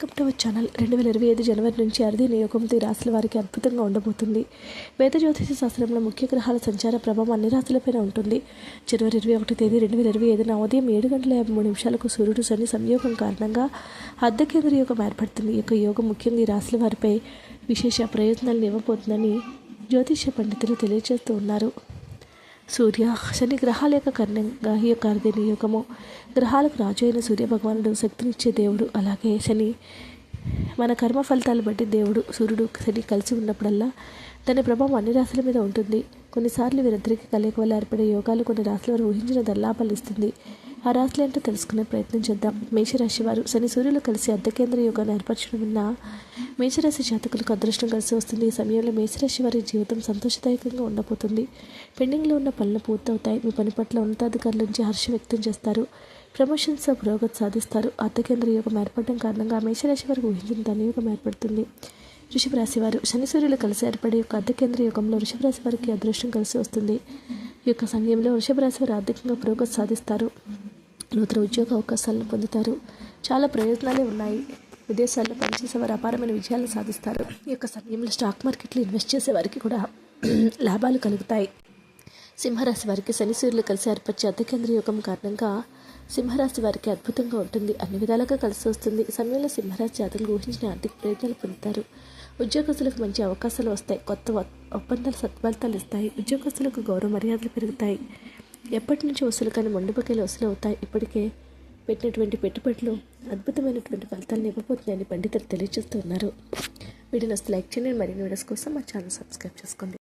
Welcome to our channel రెండు వేల ఇరవై ఐదు జనవరి నుంచి అరది నియోగంతో ఈ రాశుల వారికి అద్భుతంగా ఉండబోతుంది. వేద జ్యోతిష శాస్త్రంలో ముఖ్య గ్రహాల సంచార ప్రభావం అన్ని రాశులపైన ఉంటుంది. జనవరి ఇరవై ఒకటి తేదీ రెండు వేల ఇరవై ఐదున ఉదయం ఏడు గంటల యాభై మూడు నిమిషాలకు సూర్యుడు శని సంయోగం కారణంగా అర్ధకేంద్ర యోగం ఏర్పడుతుంది. ఈ యొక్క యోగం ముఖ్యంగా ఈ రాశుల వారిపై విశేష ప్రయోజనాలను ఇవ్వబోతుందని జ్యోతిష పండితులు తెలియజేస్తూ ఉన్నారు. సూర్య శని గ్రహాల యొక్క కర్ణంగా ఈ యొక్క అర్ధని యుగము గ్రహాలకు రాజు అయిన సూర్య భగవానుడు శక్తినిచ్చే దేవుడు. అలాగే శని మన కర్మ ఫలితాలు బట్టి దేవుడు సూర్యుడు శని కలిసి ఉన్నప్పుడల్లా దాని ప్రభావం అన్ని రాశుల మీద ఉంటుంది. కొన్నిసార్లు వీరిద్దరికి కలయిక వల్ల ఏర్పడే యోగాలు కొన్ని రాశుల వారు ఊహించిన దల్లాపలు ఇస్తుంది ఆ రాశులు ఏంటో తెలుసుకునే ప్రయత్నం చేద్దాం. మేషరాశి వారు శని సూర్యులు కలిసి అర్ధకేంద్ర యోగాన్ని ఏర్పరచడం వల్ల మేషరాశి జాతకులకు అదృష్టం కలిసి వస్తుంది. ఈ సమయంలో మేషరాశి వారి జీవితం సంతోషదాయకంగా ఉండబోతుంది. పెండింగ్లో ఉన్న పనులు పూర్తవుతాయి. మీ పని పట్ల ఉన్నతాధికారుల నుంచి హర్ష వ్యక్తం చేస్తారు. ప్రమోషన్స్ పురోగతి సాధిస్తారు. అర్ధకేంద్ర యోగం ఏర్పడడం కారణంగా మేషరాశి వారికి ఊహించిన ధనయోగం ఏర్పడుతుంది. వృషభ రాశి వారు శని సూర్యులు కలిసి ఏర్పడే యొక్క అర్ధకేంద్ర యుగంలో వృషభ రాశి వారికి అదృష్టం కలిసి వస్తుంది. ఈ యొక్క సమయంలో వృషభ రాశి వారు ఆర్థికంగా పురోగతి సాధిస్తారు. నూతన ఉద్యోగ అవకాశాలను పొందుతారు. చాలా ప్రయోజనాలే ఉన్నాయి. విదేశాల్లో పనిచేసే వారు అపారమైన విజయాలను సాధిస్తారు. ఈ యొక్క సమయంలో స్టాక్ మార్కెట్లో ఇన్వెస్ట్ చేసే వారికి కూడా లాభాలు కలుగుతాయి. సింహరాశి వారికి శని సూర్యులు కలిసి ఏర్పరిచే అర్ధకేంద్ర యోగం కారణంగా సింహరాశి వారికి అద్భుతంగా ఉంటుంది. అన్ని విధాలుగా కలిసి వస్తుంది. ఈ సమయంలో సింహరాశి జాతకులు ఊహించిన ఆర్థిక ప్రయత్నాలు పొందుతారు. ఉద్యోగస్తులకు మంచి అవకాశాలు వస్తాయి. కొత్త ఒప్పందాలు సత్ఫలితాలు ఇస్తాయి. ఉద్యోగస్తులకు గౌరవ మర్యాదలు పెరుగుతాయి. ఎప్పటి నుంచి వసూలు కానీ మండుపకేలు వసూలు అవుతాయి? ఇప్పటికే పెట్టినటువంటి పెట్టుబడులు అద్భుతమైనటువంటి ఫలితాలను ఇవ్వబోతున్నాయని పండితులు తెలియజేస్తూ ఉన్నారు. వీడియోని వస్తే లైక్ చేయండి. మరిన్ని వీడియోస్ కోసం మా ఛానల్ సబ్స్క్రైబ్ చేసుకోండి.